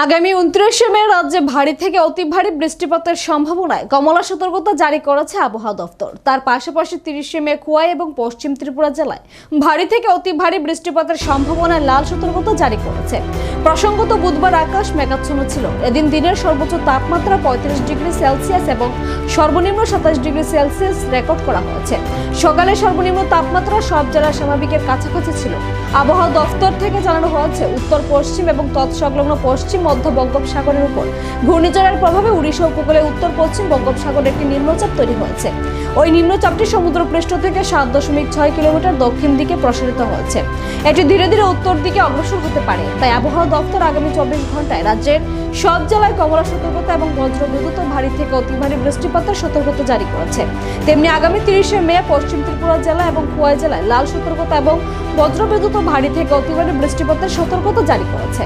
আগামী উনত্রিশে মে রাজ্যে ভারী থেকে অতি ভারী বৃষ্টিপাতের সম্ভাবনায় কমলা সতর্কতা জারি করেছে আবহাওয়া দফতর তার পাশাপাশি তিরিশে মে খোয়াই এবং পশ্চিম ত্রিপুরা জেলায় ভারী থেকে অতি ভারী বৃষ্টিপাতের সম্ভাবনায় লাল সতর্কতা জারি করেছে। প্রসঙ্গত বুধবার আকাশ মেঘাচ্ছন্ন ছিল। এদিন দিনের সর্বোচ্চ তাপমাত্রা পঁয়ত্রিশ ডিগ্রি সেলসিয়াস এবং সর্বনিম্ন সাতাশ ডিগ্রি সেলসিয়াস রেকর্ড করা হয়েছে। সকালে সর্বনিম্ন তাপমাত্রা সব জেলার স্বাভাবিকের কাছাকাছি ছিল। আবহাওয়া দফতর থেকে জানানো হয়েছে, উত্তর, পশ্চিম এবং তৎসংলগ্ন পশ্চিম মধ্য বঙ্গোপসাগরের উপর। ঘূর্ণিঝড়ের প্রভাবে উড়িষ্যা উপকূলে উত্তর পশ্চিম বঙ্গোপসাগরে একটি নিম্নচাপ তৈরি হয়েছে। ওই নিম্নচাপটি সমুদ্রপৃষ্ঠ থেকে সাত দশমিক ছয় কিলোমিটার দক্ষিণ দিকে প্রসারিত হয়েছে। এটি ধীরে ধীরে উত্তর দিকে অগ্রসর হতে পারে। তাই আবহাওয়া দপ্তর আগামী চব্বিশ ঘন্টায় রাজ্যের সব জেলায় কমলা সতর্কতা এবং বজ্রবিদ্যুৎ ভারী থেকে অতি ভারী বৃষ্টিপাতের সতর্কতা জারি করেছে। তেমনি আগামী তিরিশে মে পশ্চিম ত্রিপুরা জেলা এবং খোয়াই জেলায় লাল সতর্কতা এবং বজ্রবিদ্যুৎ ভারী থেকে অতি ভারী বৃষ্টিপাতের সতর্কতা জারি করেছে।